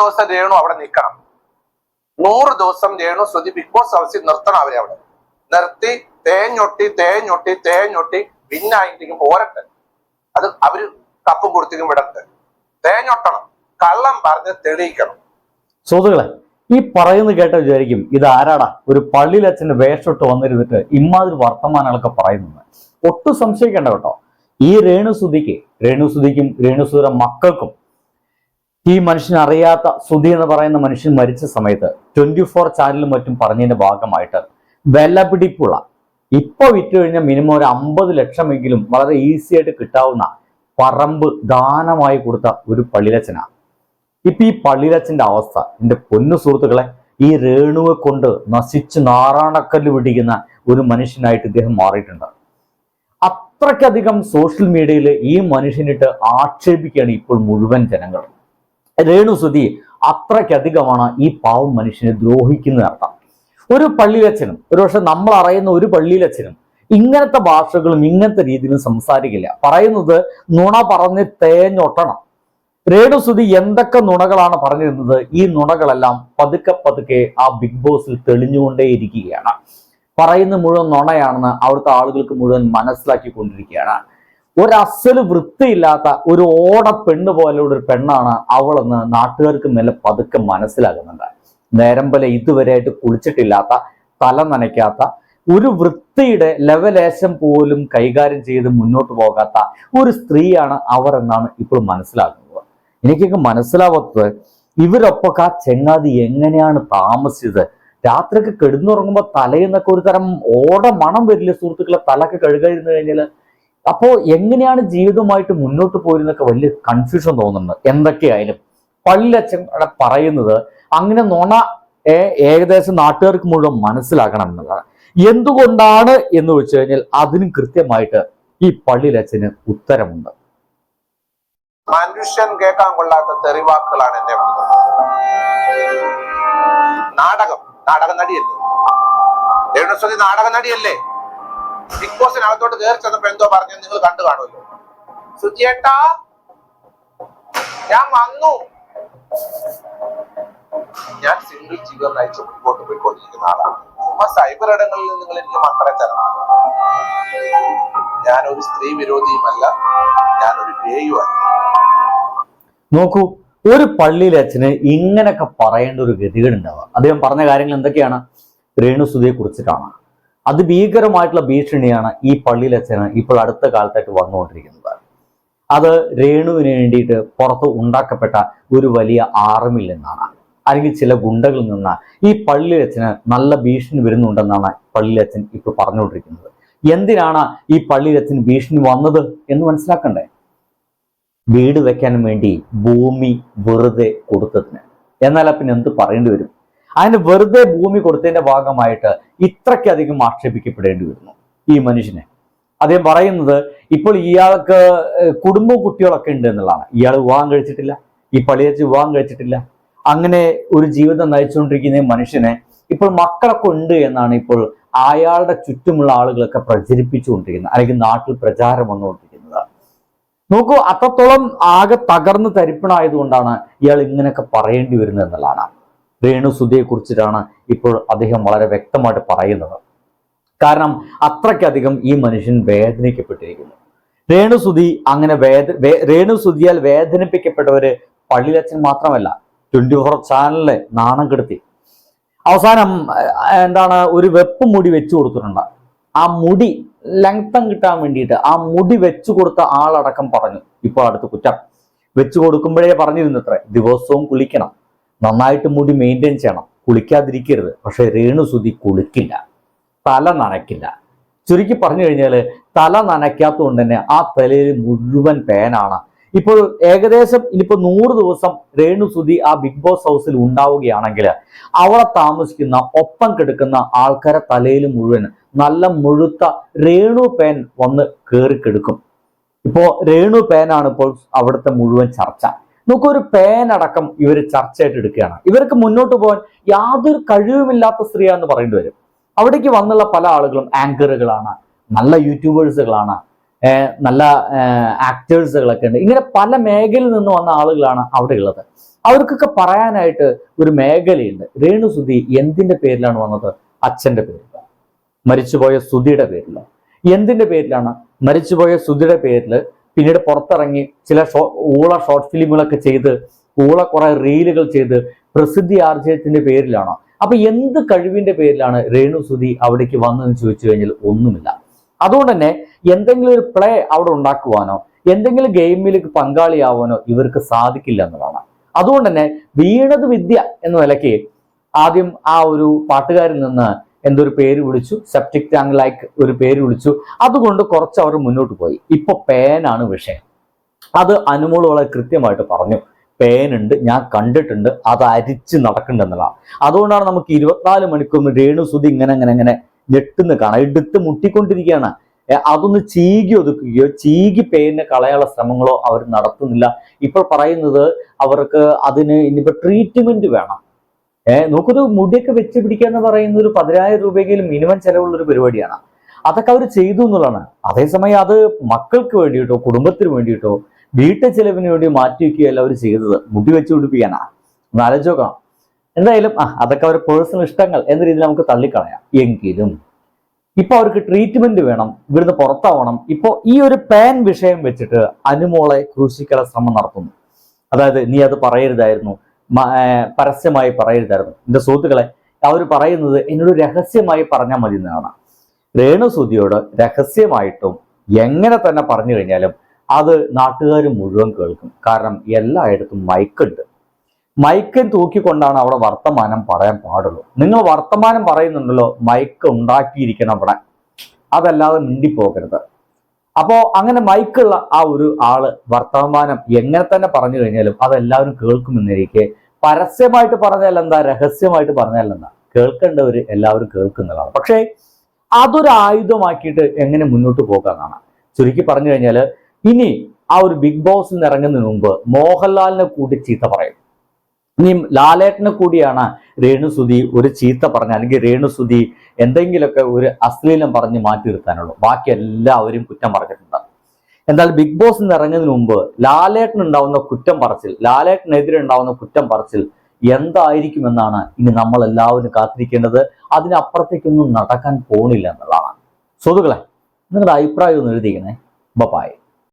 ദിവസം രേണു അവിടെ നിൽക്കണം. നൂറ് ദിവസം രേണു ശ്രുതി ബിഗ് ബോസ് ഹൗസിൽ നിർത്തണം അവരെ അവിടെ. നിർത്തി തേഞ്ഞൊട്ടി തേഞ്ഞൊട്ടി തേഞ്ഞൊട്ടി വിന്നായിട്ടേക്കും പോരട്ടെ. അത് അവർ കപ്പും കൊടുത്തേക്കും വിടട്ടെ. തേഞ്ഞൊട്ടണം കള്ളം പറഞ്ഞ് തെളിയിക്കണം. സുഹൃത്തുക്കളെ ഈ പറയുന്നത് കേട്ട വിചാരിക്കും ഇത് ആരാടാ? ഒരു പള്ളിയിലച്ഛന്റെ വേഷമിട്ട് വന്നിരുന്നിട്ട് ഇമാതിരി വർത്തമാനങ്ങളൊക്കെ പറയുന്നത്. ഒട്ടും സംശയിക്കേണ്ട കേട്ടോ. ഈ രേണുസുതിക്ക് രേണുസുതിക്കും രേണുസുതിയുടെ മക്കൾക്കും ഈ മനുഷ്യൻ അറിയാത്ത സുധി എന്ന് പറയുന്ന മനുഷ്യൻ മരിച്ച സമയത്ത് ട്വന്റി ഫോർ ചാനലും മറ്റും പറഞ്ഞതിന്റെ ഭാഗമായിട്ട് വില പിടിപ്പുള്ള ഇപ്പൊ വിറ്റ് കഴിഞ്ഞാൽ മിനിമം ഒരു അമ്പത് ലക്ഷമെങ്കിലും വളരെ ഈസി ആയിട്ട് കിട്ടാവുന്ന പറമ്പ് ദാനമായി കൊടുത്ത ഒരു പള്ളിലച്ചനാണ് ഇപ്പൊ ഈ പള്ളിലച്ചന്റെ അവസ്ഥ എന്റെ പൊന്നു സുഹൃത്തുക്കളെ ഈ രേണുവെ കൊണ്ട് നശിച്ച് നാറാണക്കല്ല് പിടിക്കുന്ന ഒരു മനുഷ്യനായിട്ട് ഇദ്ദേഹം മാറിയിട്ടുണ്ട്. അത്രയ്ക്കധികം സോഷ്യൽ മീഡിയയിൽ ഈ മനുഷ്യനിട്ട് ആക്ഷേപിക്കുകയാണ് ഇപ്പോൾ മുഴുവൻ ജനങ്ങൾ രേണു സുധി അത്രയ്ക്കധികമാണ് ഈ പാവം മനുഷ്യനെ ദ്രോഹിക്കുന്നത് അർത്ഥം ഒരു പള്ളിയിലച്ഛനും ഒരുപക്ഷെ നമ്മൾ അറിയുന്ന ഒരു പള്ളിയിലച്ഛനും ഇങ്ങനത്തെ ഭാഷകളും ഇങ്ങനത്തെ രീതിയിലും സംസാരിക്കില്ല. പറയുന്നത് നുണ പറഞ്ഞ് തേഞ്ഞൊട്ടണം. രേണുസുതി എന്തൊക്കെ നുണകളാണ് പറഞ്ഞിരുന്നത്? ഈ നുണകളെല്ലാം പതുക്കെ പതുക്കെ ആ ബിഗ് ബോസിൽ തെളിഞ്ഞുകൊണ്ടേയിരിക്കുകയാണ്. പറയുന്ന മുഴുവൻ നുണയാണെന്ന് അവിടുത്തെ ആളുകൾക്ക് മുഴുവൻ മനസ്സിലാക്കിക്കൊണ്ടിരിക്കുകയാണ്. ഒരു അസൽ വൃത്തിയില്ലാത്ത ഒരു ഓട പെണ്ണ് പോലുള്ള ഒരു പെണ്ണാണ് അവളെന്ന് നാട്ടുകാർക്ക് മേലെ പതുക്കെ മനസ്സിലാകുന്നുണ്ട്. നേരം പോലെ ഇതുവരെയായിട്ട് കുളിച്ചിട്ടില്ലാത്ത തല നനയ്ക്കാത്ത ഒരു വൃത്തിയുടെ ലെവലേശം പോലും കൈകാര്യം ചെയ്ത് മുന്നോട്ട് പോകാത്ത ഒരു സ്ത്രീയാണ് അവർ എന്നാണ് ഇപ്പോൾ മനസ്സിലാകുന്നത്. എനിക്കൊക്കെ മനസ്സിലാവാത്തത് ഇവരൊപ്പൊക്കെ ആ ചെങ്ങാതി എങ്ങനെയാണ് താമസിച്ചത്? രാത്രിയൊക്കെ കിടന്നുറങ്ങുമ്പോൾ നിന്നൊക്കെ ഒരു തരം ഓട മണം വരില്ല സുഹൃത്തുക്കളെ? തലക്ക് കഴുകാതിരുന്നു കഴിഞ്ഞാൽ അപ്പോ എങ്ങനെയാണ് ജീവിതവുമായിട്ട് മുന്നോട്ട് പോയിരുന്നൊക്കെ വലിയ കൺഫ്യൂഷൻ തോന്നുന്നുണ്ട്. എന്തൊക്കെയായാലും. പള്ളിയച്ഛൻ പറയുന്നത് അങ്ങനെ നുണ ഏകദേശം നാട്ടുകാർക്ക് മുഴുവൻ മനസ്സിലാക്കണം എന്നുള്ളതാണ്. എന്തുകൊണ്ടാണ് എന്ന് വെച്ച് കഴിഞ്ഞാൽ അതിനും കൃത്യമായിട്ട് ഈ പള്ളിയിലച്ഛന് ഉത്തരമുണ്ട്. മനുഷ്യൻ കേൾക്കാൻ കൊള്ളാത്ത തെറിവാക്കുകളാണ് എന്റെ നാടകം നാടക. നടിയല്ലേ നാടക നടിയല്ലേ ബിഗ് ബോസിനകത്തോട്ട് കയറി ചെന്നപ്പോ എന്തോ പറഞ്ഞു നിങ്ങൾ കണ്ടു കാണുമല്ലോ. സുചിയേട്ടാ ഞാൻ വന്നു. ഞാൻ സിംഗിൾ ജീവിതം നയിച്ച് മുൻപോട്ട് പോയിക്കൊണ്ടിരിക്കുന്ന ആളാണ്. സൈബർ ഇടങ്ങളിൽ നിങ്ങൾ എനിക്ക് മക്കളെ തരണം. ഞാനൊരു സ്ത്രീ വിരോധിയുമല്ല ഞാനൊരു ഗേയുമല്ല നോക്കൂ ഒരു പള്ളിയിലെ അച്ഛന് ഇങ്ങനെയൊക്കെ പറയേണ്ട ഒരു ഗതികൾ ഉണ്ടാവുക അദ്ദേഹം പറഞ്ഞ കാര്യങ്ങൾ എന്തൊക്കെയാണ്? രേണുസുതിയെ കുറിച്ചിട്ടാണ്. അതിഭീകരമായിട്ടുള്ള ഭീഷണിയാണ് ഈ പള്ളിയിലച്ഛന് ഇപ്പോൾ അടുത്ത കാലത്തായിട്ട് വന്നുകൊണ്ടിരിക്കുന്നത്. അത് രേണുവിന് വേണ്ടിയിട്ട് പുറത്ത് ഉണ്ടാക്കപ്പെട്ട ഒരു വലിയ ആർമിൽ നിന്നാണ്. അല്ലെങ്കിൽ ചില ഗുണ്ടകളിൽ നിന്ന് ഈ പള്ളിയിലച്ഛന് നല്ല ഭീഷണി വരുന്നുണ്ടെന്നാണ് പള്ളിയിലച്ഛൻ ഇപ്പോൾ പറഞ്ഞുകൊണ്ടിരിക്കുന്നത്. എന്തിനാണ് ഈ പള്ളിയിലച്ഛൻ ഭീഷണി വന്നത് എന്ന് മനസ്സിലാക്കണ്ടേ? വീട് വെക്കാൻ വേണ്ടി ഭൂമി വെറുതെ കൊടുത്തതിന്. എന്നാൽ പിന്നെ എന്ത് പറയേണ്ടി വരും? അതിന് വെറുതെ ഭൂമി കൊടുത്തതിന്റെ ഭാഗമായിട്ട് ഇത്രയ്ക്കധികം ആക്ഷേപിക്കപ്പെടേണ്ടി വരുന്നു ഈ മനുഷ്യനെ. അദ്ദേഹം പറയുന്നത് ഇപ്പോൾ ഇയാൾക്ക് കുടുംബ കുടുംബവും കുട്ടികളൊക്കെ ഉണ്ട് എന്നുള്ളതാണ്. ഇയാൾ വിവാഹം കഴിച്ചിട്ടില്ല ഈ പള്ളിയച്ച് വിവാഹം കഴിച്ചിട്ടില്ല. അങ്ങനെ ഒരു ജീവിതം നയിച്ചുകൊണ്ടിരിക്കുന്ന മനുഷ്യനെ ഇപ്പോൾ മക്കളൊക്കെ ഉണ്ട് എന്നാണ് ഇപ്പോൾ അയാളുടെ ചുറ്റുമുള്ള ആളുകളൊക്കെ പ്രചരിപ്പിച്ചുകൊണ്ടിരിക്കുന്നത് അല്ലെങ്കിൽ നാട്ടിൽ പ്രചാരം വന്നുകൊണ്ടിരിക്കുന്നത്. നോക്കൂ അത്രത്തോളം ആകെ തകർന്ന് തരിപ്പണായതുകൊണ്ടാണ് ഇയാൾ ഇങ്ങനെയൊക്കെ പറയേണ്ടി വരുന്നത് എന്നുള്ളതാണ്. രേണു സുധിയെ കുറിച്ചിട്ടാണ് ഇപ്പോൾ അദ്ദേഹം വളരെ വ്യക്തമായിട്ട് പറയുന്നത്. കാരണം അത്രയ്ക്കധികം ഈ മനുഷ്യൻ വേദനിക്കപ്പെട്ടിരിക്കുന്നു. രേണുസുതി അങ്ങനെ വേദ രേണുസുതിയാൽ വേദനിപ്പിക്കപ്പെട്ടവര് പള്ളിയിലച്ഛൻ മാത്രമല്ല ട്വന്റി ഫോർ ചാനലിലെ നാണം കെടുത്തി. അവസാനം എന്താണ് ഒരു വെപ്പ് മുടി വെച്ചു കൊടുത്തിട്ടുണ്ട്. ആ മുടി ലങ്തം കിട്ടാൻ വേണ്ടിയിട്ട് ആ മുടി വെച്ചു കൊടുത്ത ആളടക്കം പറഞ്ഞു ഇപ്പോൾ അടുത്ത കുറ്റം. വെച്ചു കൊടുക്കുമ്പോഴേ പറഞ്ഞിരുന്നത്ര ദിവസവും കുളിക്കണം. നന്നായിട്ട് മുടി മെയിന്റെയിൻ ചെയ്യണം. കുളിക്കാതിരിക്കരുത്. പക്ഷേ രേണുസുതി കുളിക്കില്ല. തല നനയ്ക്കില്ല. ചുരുക്കി പറഞ്ഞു കഴിഞ്ഞാൽ തല നനയ്ക്കാത്തതുകൊണ്ട് തന്നെ ആ തലയിൽ മുഴുവൻ പേനാണ് ഇപ്പോൾ ഏകദേശം ഇനിയിപ്പോൾ നൂറ് ദിവസം രേണുസുതി ആ ബിഗ് ബോസ് ഹൗസിൽ ഉണ്ടാവുകയാണെങ്കിൽ അവിടെ താമസിക്കുന്ന ഒപ്പം കിടക്കുന്ന ആൾക്കാരെ തലയിൽ മുഴുവൻ നല്ല മുഴുത്ത രേണു പേൻ വന്ന് കയറി കിടക്കും ഇപ്പോ രേണു പേനാണ് ഇപ്പോൾ അവിടുത്തെ മുഴുവൻ ചർച്ച. നമുക്കൊരു പേൻ അടക്കം ഇവർ ചർച്ചയായിട്ട് എടുക്കുകയാണ്. ഇവർക്ക് മുന്നോട്ട് പോകാൻ യാതൊരു കഴിവുമില്ലാത്ത സ്ത്രീയാന്ന് പറയേണ്ടി വരും. അവിടേക്ക് വന്നുള്ള പല ആളുകളും ആങ്കറുകളാണ് നല്ല യൂട്യൂബേഴ്സുകളാണ് നല്ല ആക്ടേഴ്സുകളൊക്കെ ഉണ്ട്. ഇങ്ങനെ പല മേഖലയിൽ നിന്ന് വന്ന ആളുകളാണ് അവിടെ ഉള്ളത്. അവർക്കൊക്കെ പറയാനായിട്ട് ഒരു മേഖലയുണ്ട്. രേണു സുധി എന്തിന്റെ പേരിലാണ് വന്നത്? അച്ഛന്റെ പേരിൽ. മരിച്ചുപോയ സുധിയുടെ പേരിൽ. എന്തിന്റെ പേരിലാണ്? മരിച്ചുപോയ സുധിയുടെ പേരിൽ പിന്നീട് പുറത്തിറങ്ങി ചില ഷോ ഊള ഷോർട്ട് ഫിലിമുകളൊക്കെ ചെയ്ത് ഊള കുറെ റീലുകൾ ചെയ്ത് പ്രസിദ്ധി ആർജയത്തിന്റെ പേരിലാണോ. അപ്പൊ എന്ത് കഴിവിന്റെ പേരിലാണ് രേണു സുധി അവിടേക്ക് വന്നതെന്ന് ചോദിച്ചു കഴിഞ്ഞാൽ ഒന്നുമില്ല. അതുകൊണ്ട് തന്നെ എന്തെങ്കിലും ഒരു പ്ലേ അവിടെ ഉണ്ടാക്കുവാനോ എന്തെങ്കിലും ഗെയിമിലേക്ക് പങ്കാളിയാവാനോ ഇവർക്ക് സാധിക്കില്ല എന്നതാണ്. അതുകൊണ്ട് തന്നെ വീണത് വിദ്യ എന്ന നിലയ്ക്ക് ആദ്യം ആ ഒരു പാട്ടുകാരിൽ നിന്ന് എന്തൊരു പേര് വിളിച്ചു? സെപ്റ്റിക് ടാങ്ക് ലൈക്ക് ഒരു പേര് വിളിച്ചു. അതുകൊണ്ട് കുറച്ച് അവർ മുന്നോട്ട് പോയി. ഇപ്പൊ പേനാണ് വിഷയം. അത് അനുമോൾ വളരെ കൃത്യമായിട്ട് പറഞ്ഞു. പേനുണ്ട് ഞാൻ കണ്ടിട്ടുണ്ട് അത് അരിച്ച് നടക്കുന്നുണ്ടെന്നുള്ളതാണ് അതുകൊണ്ടാണ് നമുക്ക് ഇരുപത്തിനാല് മണിക്കൂർ രേണു സുതി ഇങ്ങനെ അങ്ങനെ ഇങ്ങനെ ഞെട്ടുന്ന കാണാം എടുത്ത് മുട്ടിക്കൊണ്ടിരിക്കുകയാണ്. അതൊന്ന് ചീകി ഒതുക്കുകയോ ചീകി പേരിനെ കളയാനുള്ള ശ്രമങ്ങളോ അവർ നടത്തുന്നില്ല. ഇപ്പോൾ പറയുന്നത് അവർക്ക് അതിന് ഇനിയിപ്പോൾ ട്രീറ്റ്മെന്റ് വേണം. ഏഹ് നോക്കൊരു മുടിയൊക്കെ വെച്ച് പിടിക്കുക എന്ന് പറയുന്ന ഒരു പതിനായിരം രൂപയെങ്കിലും മിനിമം ചെലവുള്ള ഒരു പരിപാടിയാണ്. അതൊക്കെ അവർ ചെയ്തു എന്നുള്ളതാണ്. അതേസമയം അത് മക്കൾക്ക് വേണ്ടിയിട്ടോ കുടുംബത്തിന് വേണ്ടിയിട്ടോ വീട്ടു ചെലവിന് വേണ്ടി മാറ്റി വയ്ക്കുകയല്ല അവർ ചെയ്തത്. മുടി വെച്ച് പിടിപ്പിക്കാനാ. ഒന്ന് എന്തായാലും ആ അതൊക്കെ അവരുടെ പേഴ്സണൽ ഇഷ്ടങ്ങൾ എന്ന രീതിയിൽ നമുക്ക് തള്ളിക്കളയാം. എങ്കിലും ഇപ്പൊ അവർക്ക് ട്രീറ്റ്മെന്റ് വേണം ഇവിടുന്ന് പുറത്താവണം. ഇപ്പൊ ഈ ഒരു പാൻ വിഷയം വെച്ചിട്ട് അനുമോളെ ക്രൂശിക്കാനുള്ള ശ്രമം നടത്തുന്നു. അതായത് നീ അത് പറയരുതായിരുന്നു. പരസ്യമായി പറയരുതായിരുന്നു. എന്റെ സുഹൃത്തുക്കളെ അവർ പറയുന്നത് എന്നോട് രഹസ്യമായി പറഞ്ഞാൽ മതി എന്നാണ്. രേണു സുധിയോട് രഹസ്യമായിട്ടും എങ്ങനെ തന്നെ പറഞ്ഞു കഴിഞ്ഞാലും അത് നാട്ടുകാർ മുഴുവൻ കേൾക്കും. കാരണം എല്ലായിടത്തും മൈക്കുണ്ട്. മൈക്കൻ തൂക്കിക്കൊണ്ടാണ് അവിടെ വർത്തമാനം പറയാൻ പാടുള്ളൂ. നിങ്ങൾ വർത്തമാനം പറയുന്നുണ്ടല്ലോ മൈക്ക് ഉണ്ടാക്കിയിരിക്കണം അവിടെ. അതല്ലാതെ മിണ്ടിപ്പോകരുത്. അപ്പോ അങ്ങനെ മൈക്കുള്ള ആ ഒരു ആൾ വർത്തമാനം എങ്ങനെ തന്നെ പറഞ്ഞു കഴിഞ്ഞാലും അതെല്ലാവരും കേൾക്കുമെന്നിരിക്കെ പരസ്യമായിട്ട് പറഞ്ഞാൽ എന്താ? രഹസ്യമായിട്ട് പറഞ്ഞാൽ എന്താ? കേൾക്കേണ്ടവർ എല്ലാവരും കേൾക്കുന്നതാണ്. പക്ഷേ അതൊരു ആയുധമാക്കിയിട്ട് എങ്ങനെ മുന്നോട്ട് പോകാന്നാണ് ചുരുക്കി പറഞ്ഞു കഴിഞ്ഞാൽ ഇനി ആ ഒരു ബിഗ് ബോസിൽ നിന്ന് ഇറങ്ങുന്നതിന് മുമ്പ് മോഹൻലാലിനെ കൂടി ചീത്ത പറയും. ഇനി ലാലേട്ടനെ കൂടിയാണ് രേണുസുതി ഒരു ചീത്ത പറഞ്ഞ അല്ലെങ്കിൽ രേണുസുതി എന്തെങ്കിലുമൊക്കെ ഒരു അശ്ലീലം പറഞ്ഞ് മാറ്റി നിർത്താനുള്ളൂ ബാക്കി എല്ലാവരും കുറ്റം പറഞ്ഞിട്ടുണ്ട്. എന്നാൽ ബിഗ് ബോസ് നിന്ന് ഇറങ്ങുന്നതിന് മുമ്പ് ലാലേട്ടൻ ഉണ്ടാവുന്ന കുറ്റം പറച്ചിൽ ലാലേട്ടനെതിരെ ഉണ്ടാവുന്ന കുറ്റം പറച്ചിൽ എന്തായിരിക്കുമെന്നാണ് ഇനി നമ്മൾ എല്ലാവരും കാത്തിരിക്കേണ്ടത്. അതിനപ്പുറത്തേക്കൊന്നും നടക്കാൻ പോണില്ല എന്നുള്ളതാണ്. സുഹൃത്തുക്കളെ നിങ്ങളുടെ അഭിപ്രായം ഒന്ന് എഴുതിക്കണേ ബപ്പായി